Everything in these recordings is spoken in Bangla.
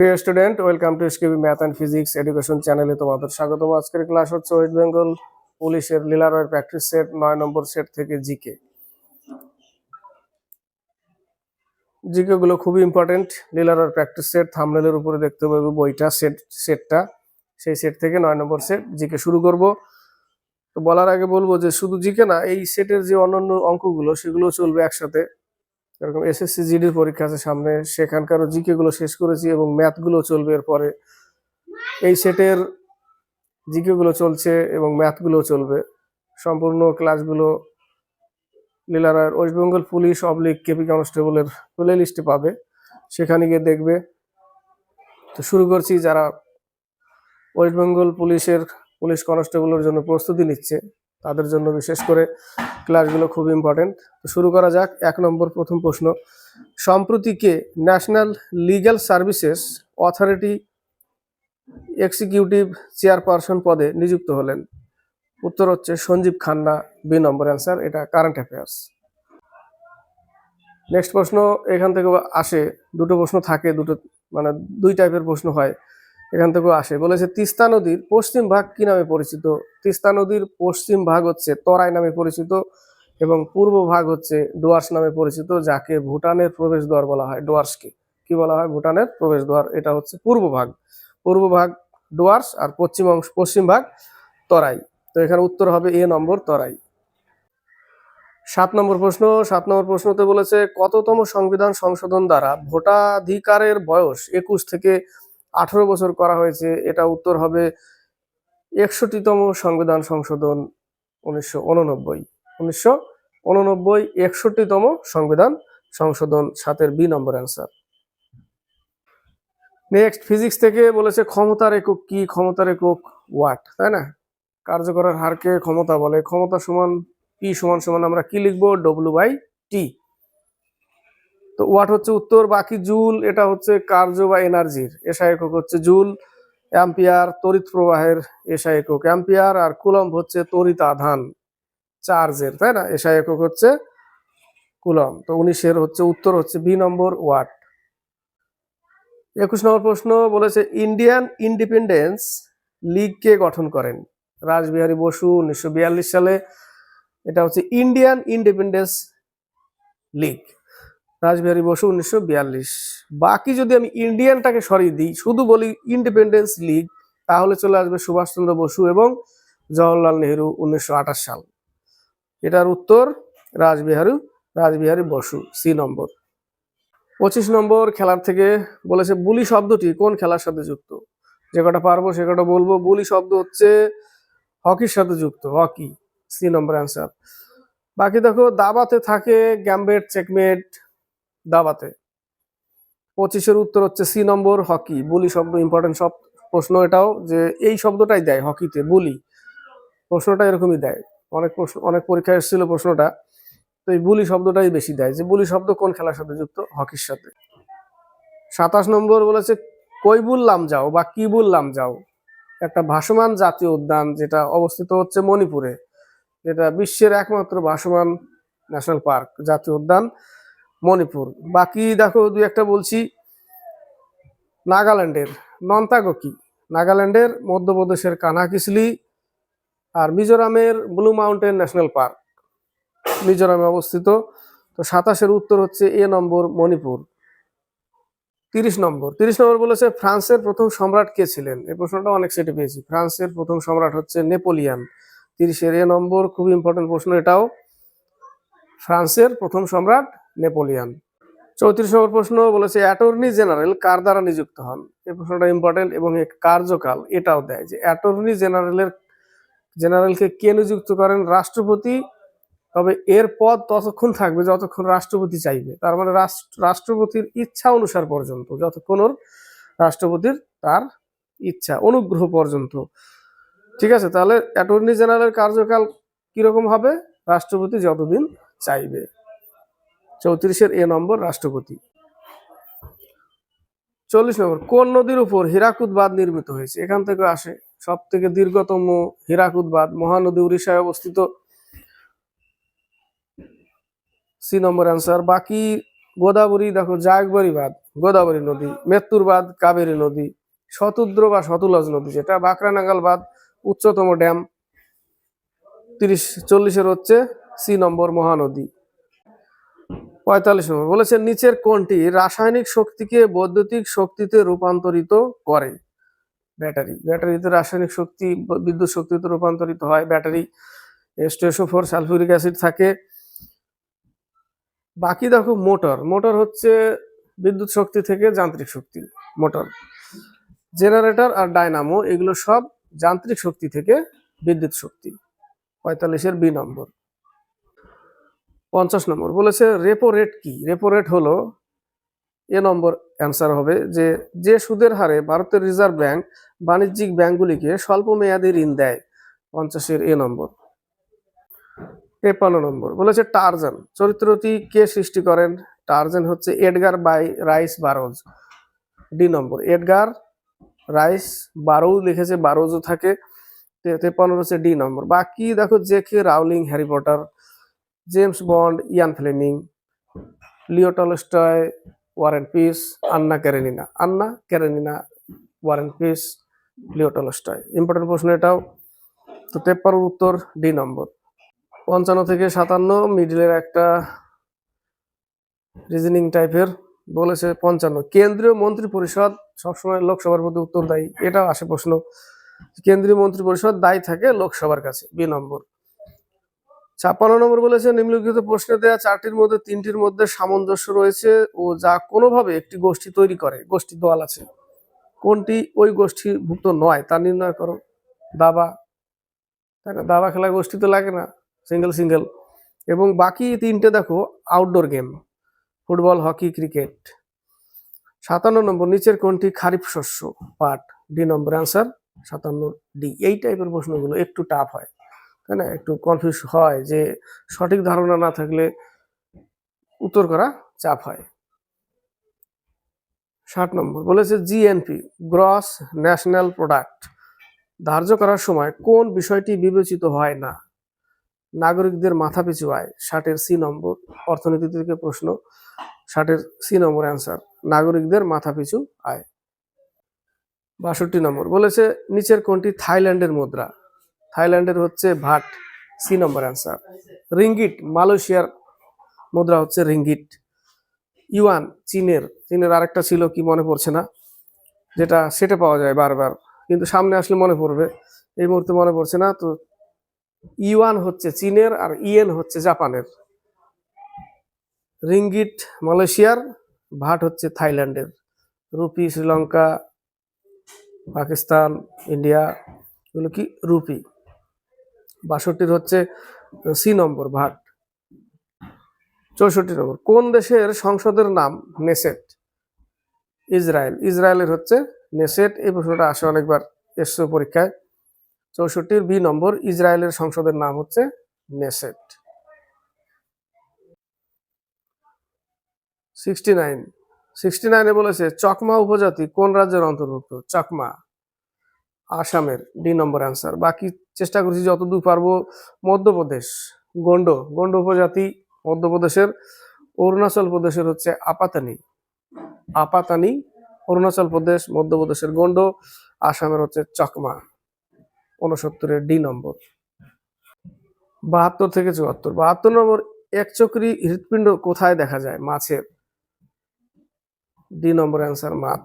প্রিয় student, welcome to SKB math and physics education চ্যানেলে তোমাদের স্বাগতম। আজকের ক্লাস হচ্ছে ওয়েস্ট বেঙ্গল পুলিশের লীলারয়ের প্র্যাকটিস সেট নয় নম্বর সেট থেকে জিকে। জিকে গুলো খুবই ইম্পর্টেন্ট লীলারয়ের প্র্যাকটিস সেট, থামনেলের উপরে দেখতে পাবে বইটা, সেট, সেটটা। সেই সেট থেকে নয় নম্বর সেট জিকে শুরু করব। তো বলার আগে বলব যে শুধু জিকে না, এই সেটের যে অন্যান্য অঙ্কগুলো, সেগুলো চলবে একসাথে। এরকম এসএসসি জিডির পরীক্ষা আছে সামনে। সেখানকারও জিকে গুলো শেষ করেছি এবং ম্যাথগুলো চলবে এরপরে। এই সেটের জিকে গুলো চলছে এবং ম্যাথগুলো চলবে। সম্পূর্ণ ক্লাসগুলো লীলারার west Bengal police oblique KP কনস্টেবলের প্লে লিস্টে পাবে। সেখানে গিয়ে দেখবে। তো শুরু করছি যারা ওয়েস্ট বেঙ্গল পুলিশের পুলিশ কনস্টেবলের জন্য প্রস্তুতি নিচ্ছে। তাদের জন্য বিশেষ করে ক্লাসগুলো খুব ইম্পর্টেন্ট তো শুরু করা যাক, এক নম্বর প্রথম প্রশ্ন। সম্প্রতি কে national legal services authority executive chairperson পদে নিযুক্ত হলেন? উত্তর হচ্ছে সঞ্জীব খান্না, বি নম্বর অ্যান্সার এটা কারেন্ট অ্যাফেয়ার্স নেক্সট প্রশ্ন, এখান থেকে আসে, দুটো প্রশ্ন থাকে, দুটো মানে দুই টাইপের প্রশ্ন হয়। এখান থেকেও আসে। বলেছে, তিস্তা নদীর পশ্চিম ভাগ কি নামে পরিচিত? তিস্তা নদীর পশ্চিম ভাগ হচ্ছে তরাই নামে পরিচিত এবং পূর্ব ভাগ হচ্ছে ডুয়ার্স নামে পরিচিত, যাকে ভুটানের প্রবেশদ্বার বলা হয়। ডুয়ার্সকে কি বলা হয়? ভুটানের প্রবেশদ্বার। এটা হচ্ছে পূর্ব ভাগ। পূর্ব ভাগ ডুয়ার্স আর পশ্চিম অংশ, পশ্চিম ভাগ তরাই। তো এখানে উত্তর হবে এ নম্বর তরাই। সাত নম্বর প্রশ্ন, সাত নম্বর প্রশ্নতে বলেছে, কততম সংবিধান সংশোধন দ্বারা ভোটাধিকারের বয়স একুশ থেকে আঠারো বছর করা হয়েছে, এটা উত্তর হবে একষট্টিতম সংবিধান সংশোধন উনিশশো উননব্বই। উনিশশো উননব্বই একষট্টিতম সংবিধান সংশোধন, সাতের বি নম্বর অ্যান্সার নেক্সট ফিজিক্স থেকে বলেছে ক্ষমতার একক কি? ক্ষমতার একক ওয়াট তাই না? কার্যকরের হারকে ক্ষমতা বলে। ক্ষমতা সমান পি সমান সমান আমরা কি লিখব? ডব্লিউ বাই টি তো ওয়াট হচ্ছে উত্তর, বাকি জুল, এটা হচ্ছে কার্য বা এনার্জির। এসা একক হচ্ছে জুল, অ্যাম্পিয়ার তড়িৎ প্রবাহের এসা একক। অ্যাম্পিয়ার আর কুলম্ব হচ্ছে তড়িৎ আধান, চার্জের, তাই না? এসা একক হচ্ছে কুলম তো উনিশের হচ্ছে উত্তর হচ্ছে বি নম্বর ওয়াট। একুশ নম্বর প্রশ্ন বলেছে, ইন্ডিয়ান ইন্ডিপেন্ডেন্স লীগ কে গঠন করেন? রাসবিহারী বসু, উনিশশো বিয়াল্লিশ সালে। এটা হচ্ছে Indian independence league. Rashbehari Bose উনিশশো বিয়াল্লিশ। বাকি যদি আমি ইন্ডিয়ানটাকে সরিয়ে দিই, শুধু বলি ইন্ডিপেন্ডেন্স লিগ তাহলে চলে আসবে সুভাষচন্দ্র বসু এবং জওহরলাল নেহরু উনিশশো আঠাশ সাল। এটার উত্তর রাসবিহারী রাজবিহারী বসু, সি নম্বর। পঁচিশ নম্বর খেলার থেকে বলেছে বুলি শব্দটি কোন খেলার সাথে যুক্ত? যে কটা পারব সে কটা বলব। বুলি শব্দ হচ্ছে হকির সাথে যুক্ত, হকি, সি নম্বর অ্যান্সার বাকি দেখো, দাবাতে থাকে গ্যাম্বেট চেকমেট দাবাতে। পঁচিশের উত্তর হচ্ছে সি নম্বর, হকি। বুলি শব্দ ইম্পর্টেন্ট সব প্রশ্ন এটাও যে এই শব্দটাই দেয় হকিতে, বুলি। প্রশ্নটা এরকমই দেয়। অনেক প্রশ্ন, অনেক পরীক্ষা এসেছিল প্রশ্নটা। তো এই বুলি শব্দটাই বেশি দেয়। যে বুলি শব্দ কোন খেলার সাথে যুক্ত? হকির সাথে। সাতাশ নম্বর বলেছে কৈবুল লামজাও বা কিবুল লামজাও একটা ভাসমান জাতীয় উদ্যান যেটা অবস্থিত হচ্ছে মণিপুরে। যেটা বিশ্বের একমাত্র ভাসমান ন্যাশনাল পার্ক জাতীয় উদ্যান। মণিপুর। বাকি দেখো দু একটা বলছি। নাগাল্যান্ডের নন্তাগকি। নাগাল্যান্ডের মধ্যপ্রদেশের কানাকিসলি আর মিজোরামের ব্লু মাউন্টেন ন্যাশনাল পার্ক। মিজোরামে অবস্থিত। তো সাতাশের উত্তর হচ্ছে এ নম্বর মণিপুর। তিরিশ নম্বর। তিরিশ নম্বর বলেছে ফ্রান্সের প্রথম সম্রাট কে ছিলেন? এই প্রশ্নটা অনেক সেটে পেয়েছি। ফ্রান্সের প্রথম সম্রাট হচ্ছে নেপোলিয়ান। তিরিশের এ নম্বর খুব ইম্পর্টেন্ট প্রশ্ন এটাও। ফ্রান্সের প্রথম সম্রাট নেপোলিয়ান। চৌত্রিশ নম্বর প্রশ্ন বলেছে, অ্যাটর্নি জেনারেল কার দ্বারা নিযুক্ত হন? এই প্রশ্নটা ইম্পর্টেন্ট এবং কার্যকাল এটাও দেয় যে, অ্যাটর্নি জেনারেলের, জেনারেলকে কে নিযুক্ত করেন? রাষ্ট্রপতি, তবে এর পদ ততক্ষণ থাকবে যতক্ষণ রাষ্ট্রপতি চাইবে। তার মানে রাষ্ট্র- রাষ্ট্রপতির ইচ্ছা অনুসার পর্যন্ত, যতক্ষণ ওর রাষ্ট্রপতির তার ইচ্ছা, অনুগ্রহ পর্যন্ত। ঠিক আছে, তাহলে অ্যাটর্নি জেনারেলের কার্যকাল কীরকম হবে? রাষ্ট্রপতি যতদিন চাইবে। চৌত্রিশের এ নম্বর রাষ্ট্রপতি। চল্লিশ নম্বর, কোন নদীর উপর হীরাকুদ বাঁধ নির্মিত হয়েছে? এখান থেকে আসে সব থেকে দীর্ঘতম হীরাকুদ বাঁধ, মহানদী উড়িষ্যায় অবস্থিত। সি নম্বর অ্যান্সার, বাকি গোদাবরী, দেখো জায়কবাড়ি বাঁধ, গোদাবরী নদী, মেত্তুর বাঁধ, কাবেরী নদী, শতুদ্র বা শতুলজ নদী যেটা, বাঁকড়ানাগাল বাঁধ, উচ্চতম ড্যাম। তিরিশ, চল্লিশের হচ্ছে সি নম্বর মহানদী। পঁয়তাল্লিশ নম্বর। বলেছে নিচের কোনটি রাসায়নিক শক্তিকে বৈদ্যুতিক শক্তিতে রূপান্তরিত করে। ব্যাটারি, ব্যাটারিতে রাসায়নিক শক্তি, বিদ্যুৎ শক্তিতে রূপান্তরিত হয়। ব্যাটারি এস্টেশো ফোর সালফিউরিক অ্যাসিড থাকে। বাকি দেখো, মোটর। মোটর হচ্ছে বিদ্যুৎ শক্তি থেকে যান্ত্রিক শক্তি, মোটর। জেনারেটর আর ডায়নামো, এগুলো সব যান্ত্রিক শক্তি থেকে বিদ্যুৎ শক্তি। পঁয়তাল্লিশের বি নম্বর। পঞ্চাশ নম্বর বলেছে রেপো রেট কি? রেপো রেট হলো, এ নম্বর অ্যান্সার হবে যে যে সুদের হারে ভারতের রিজার্ভ ব্যাংক বাণিজ্যিক ব্যাংকগুলিকে স্বল্প মেয়াদী ঋণ দেয়, পঞ্চাশের এ নম্বর। তেপান্ন নম্বর বলেছে, টার্জান, চরিত্রটি কে সৃষ্টি করেন? টার্জান হচ্ছে Edgar by Rice Burroughs. D number, Edgar Rice Burroughs লিখেছে, বারোজও থাকে তেপান্ন হচ্ছে ডি নম্বর। বাকি দেখো, J K Rowling Harry Potter James Bond, Ian Fleming, Leo Tolstoy, war and peace, Anna Karenina Anna Karenina war and peace, Leo Tolstoy. Important প্রশ্ন এটাও। তো তেপ্পানোর উত্তর ডি নম্বর। পঞ্চান্ন থেকে সাতান্ন মিডিলের একটা রিজনিং টাইপের বলেছে পঞ্চান্ন। কেন্দ্রীয় মন্ত্রী পরিষদ সবসময় লোকসভার প্রতি উত্তরদায়ী এটাও আসে প্রশ্ন। কেন্দ্রীয় মন্ত্রী পরিষদ দায়ী থাকে লোকসভার কাছে, বি নম্বর। ছাপ্পান্ন নম্বর বলেছে, নিম্নলিখিত প্রশ্নে দেওয়া চারটির মধ্যে তিনটির মধ্যে সামঞ্জস্য রয়েছে ও যা কোনোভাবে একটি গোষ্ঠী তৈরি করে, গোষ্ঠী দল আছে। কোনটি? ওই গোষ্ঠীভুক্ত নয়, তা নির্ণয় করো। দাবা, তাই না? দাবা খেলা গোষ্ঠী তো লাগে না, সিঙ্গেল সিঙ্গেল। এবং বাকি তিনটে দেখো outdoor game football, hockey, cricket. সাতান্ন নম্বর, নিচের কোনটি? খারিফ শস্য, পাট। ডি নম্বর অ্যান্সার সাতান্ন ডি। এই টাইপের প্রশ্নগুলো একটু টাফ হয়। তাই না? একটু কনফিউজ হয় যে সঠিক ধারণা না থাকলে উত্তর করা চাপ হয়। ষাট নম্বর, বলেছে জিএনপি গ্রস ন্যাশনাল প্রোডাক্ট ধার্য করার সময় কোন বিষয়টি বিবেচিত হয় না? নাগরিকদের মাথাপিছু আয়, ষাটের সি নম্বর অর্থনীতি থেকে প্রশ্ন, ষাটের সি নম্বর অ্যান্সার নাগরিকদের মাথাপিছু আয়। বাষট্টি নম্বর, বলেছে নিচের কোনটি থাইল্যান্ডের মুদ্রা? থাইল্যান্ডের হচ্ছে ভাট, সি নম্বর অ্যান্সার রিঙ্গিট মালয়েশিয়ার মুদ্রা হচ্ছে রিঙ্গিট ইউয়ান, চীনের চীনের আরেকটা ছিল কি মনে পড়ছে না? যেটা সেটে পাওয়া যায় বারবার, কিন্তু সামনে আসলে মনে পড়বে, এই মুহূর্তে মনে পড়ছে না। তো ইউয়ান হচ্ছে চীনের আর ইয়েন হচ্ছে জাপানের। রিঙ্গিট মালয়েশিয়ার, ভাট হচ্ছে থাইল্যান্ডের। রুপি, শ্রীলঙ্কা, পাকিস্তান, ইন্ডিয়া, এগুলো কি? রুপি। বাষট্টির হচ্ছে সি নম্বর, ভাট। চৌষট্টি নম্বর। কোন দেশের সংসদের নাম নেসেট? ইসরায়েল। ইসরায়েলের হচ্ছে নেসেট। এই প্রশ্নটা আসে অনেকবার এসছে পরীক্ষায়। চৌষট্টির বি নম্বর, ইসরায়েলের সংসদের নাম হচ্ছে নেসেট। Sixty nine. সিক্সটি নাইনে বলেছে, চকমা উপজাতি কোন রাজ্যের অন্তর্ভুক্ত? চকমা। আসামের ডি নম্বর অ্যান্সার বাকি চেষ্টা করছি যতদূর পারব মধ্যপ্রদেশ, গন্ড। গন্ড উপজাতি মধ্যপ্রদেশের, অরুণাচল প্রদেশের হচ্ছে আপাতানি। আপাতানি, অরুণাচল প্রদেশ, মধ্যপ্রদেশের গন্ড, আসামের হচ্ছে চকমা উনসত্তরের ডি নম্বর বাহাত্তর থেকে চুয়াত্তর। বাহাত্তর নম্বর একচক্রি হৃৎপিণ্ড কোথায় দেখা যায়? মাছের। ডি নম্বর অ্যান্সার মাছ।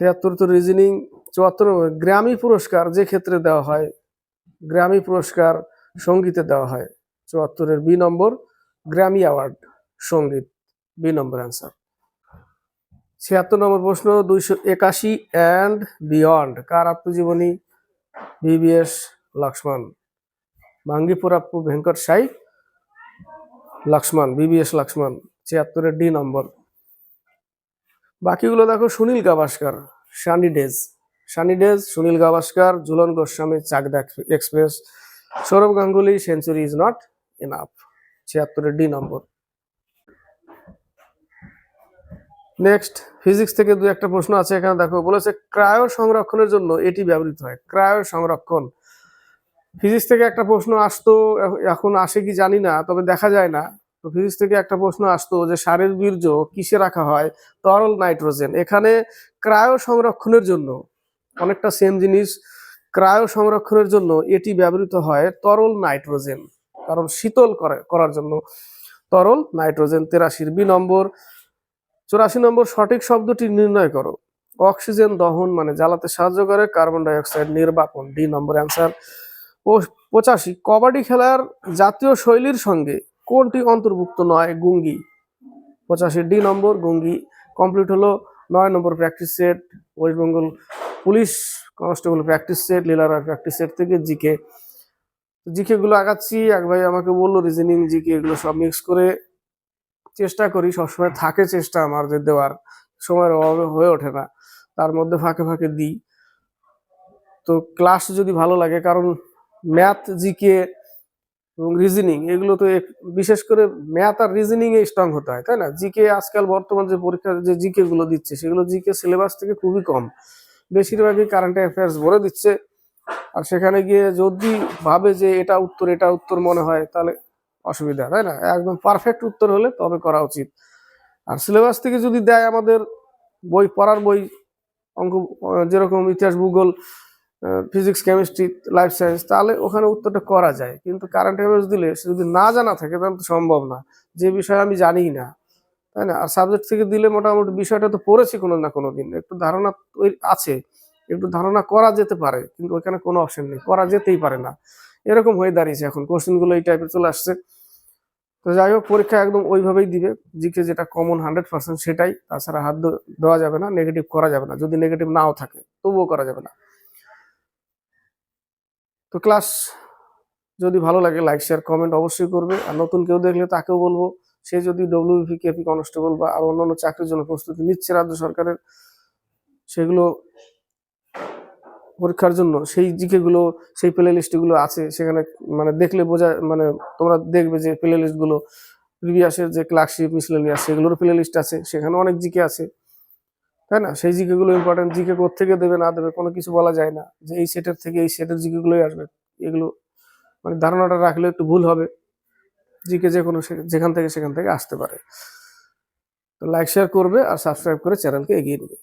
তিয়াত্তর তো রিজনিং চুয়াত্তর গ্রামী পুরস্কার যে ক্ষেত্রে দেওয়া হয়, গ্র্যামি পুরস্কার সঙ্গীতে দেওয়া হয়। চুয়াত্তরের বি নম্বর গ্র্যামি অ্যাওয়ার্ড, সংগীত, বি নম্বর অ্যান্সার। ছিয়াত্তর নম্বর প্রশ্ন, দুইশো একাশি অ্যান্ড বিয়ন্ড, কার আত্মজীবনী? বিবিএস লক্ষ্মণ। ভাঙ্গিপুরাপ্পু ভেঙ্কট সাই লক্ষ্মণ, বিবিএস লক্ষ্মণ, ছিয়াত্তরের ডি নম্বর। বাকিগুলো দেখো Sunil Gavaskar, Sunny days. Sunny days Sunil Gavaskar, Jhulan Goswami, Chakdah express, Sourav Ganguly, century is not enough ছিয়াত্তরের D নম্বর। নেক্সট, ফিজিক্স থেকে দু একটা প্রশ্ন আছে এখানে দেখো। বলেছে, ক্রায়ো সংরক্ষণের জন্য এটি ব্যবহৃত হয়। ক্রায়ো সংরক্ষণ। ফিজিক্স থেকে একটা প্রশ্ন আসতো এখন আসে কি জানি না, তবে দেখা যায় না। তো ফিজিক্স থেকে একটা প্রশ্ন আসতো যে, সারের বীর্য কিসে রাখা হয়? তরল নাইট্রোজেন। এখানে ক্রায়ো সংরক্ষণের জন্য অনেকটা সেম জিনিস। ক্রায়ো সংরক্ষণের জন্য এটি ব্যবহৃত হয় তরল নাইট্রোজেন, কারণ শীতল করে, করার জন্য। তরল নাইট্রোজেন তেরাশির বি নম্বর। চুরাশি নম্বর, সঠিক শব্দটি নির্ণয় করো। অক্সিজেন দহন মানে জ্বালাতে সাহায্য করে, কার্বন ডাই অক্সাইড নির্বাপন, ডি নম্বর অ্যান্সার। পঁচাশি, কবাডি খেলার জাতীয় শৈলীর সঙ্গে কোনটি অন্তর্ভুক্ত নয়? গুঙ্গি। পঁচাশি ডি নম্বর, গুঙ্গি। কমপ্লিট হলো নয় নম্বর practice set, west Bengal police constable practice set, লীলারা practice set থেকে জিকে। জিকে গুলো আগাচ্ছি, এক ভাই আমাকে বলল রিজনিং জিকে এগুলো সব মিক্স করে চেষ্টা করি। সবসময় থাকে চেষ্টা আমার যে দেওয়ার, সময়ের অভাবে হয়ে ওঠে না। তার মধ্যে ফাঁকে ফাঁকে দিই। তো ক্লাস যদি ভালো লাগে, কারণ ম্যাথ জিকে এবং রিজনিং এগুলো তো বিশেষ করে ম্যাথ আর রিজনিং এ স্ট্রং হতে হয়, তাই না? জিকে আজকাল বর্তমান যে পরীক্ষার যে জিকে গুলো দিচ্ছে, সেগুলো জিকে সিলেবাস থেকে খুবই কম। বেশিরভাগই কারেন্ট অ্যাফেয়ার্স ভরে দিচ্ছে। আর সেখানে গিয়ে যদি ভাবে যে এটা উত্তর এটা উত্তর মনে হয়, তাহলে অসুবিধা, তাই না? একদম পারফেক্ট উত্তর হলে তবে করা উচিত। আর সিলেবাস থেকে যদি দেয় আমাদের বই, পড়ার বই, অঙ্ক যেরকম ইতিহাস, ভূগোল ফিজিক্স কেমিস্ট্রি লাইফ সায়েন্স তাহলে ওখানে উত্তরটা করা যায়। কিন্তু কারেন্ট অ্যাফেয়ার্স দিলে সে যদি না জানা থাকে, তাহলে তো সম্ভব না। যে বিষয়ে আমি জানি না। তাই না? আর সাবজেক্ট থেকে দিলে মোটামুটি বিষয়টা তো পড়েছি কোনো না কোনো দিন একটু ধারণা আছে, একটু ধারণা করা যেতে পারে, কিন্তু ওইখানে কোনো অপশন নেই, করা যেতেই পারে না। এরকম হয়ে দাঁড়িয়েছে এখন কোশ্চেনগুলো এই টাইপের চলে আসছে। তো যাই হোক, পরীক্ষা একদম ওইভাবেই দিবে জিকে যেটা কমন হান্ড্রেড পার্সেন্ট সেটাই, তাছাড়া হাত দেওয়া যাবে না নেগেটিভ করা যাবে না, যদি নেগেটিভ নাও থাকে, তবুও করা যাবে না। তো ক্লাস যদি ভালো লাগে লাইক শেয়ার কমেন্ট অবশ্যই করবে, আর নতুন কেউ দেখলে তাকেও বলব সে যদি ডব্লিউপি কেপি কনস্টেবল বা আর অন্যান্য চাকরির জন্য প্রস্তুতি নিচ্ছে রাজ্য সরকারের, সেগুলো পরীক্ষার জন্য সেই জিকে গুলো সেই প্লে লিস্টগুলো আছে, সেখানে মানে দেখলে বোঝা মানে তোমরা দেখবে যে প্লে লিস্টগুলো প্রিভিয়াসের যে ক্লার্কশিপ মিসলেনিয়াস সেগুলোর প্লে লিস্ট আছে, সেখানে অনেক জিকে আছে। তাই না? সেই জিকে গুলো ইম্পর্টেন্ট জিকে থেকে দেবে, না দেবে, কোনো কিছু বলা যায় না যে এই সেটের থেকে এই সেটের জিকে গুলোই আসবে। এগুলো মানে ধারণাটা রাখলে একটু ভুল হবে। জিকে যে কোনো যেখান থেকে সেখান থেকে আসতে পারে। তো লাইক শেয়ার করবে আর সাবস্ক্রাইব করে চ্যানেলকে এগিয়ে নেবে।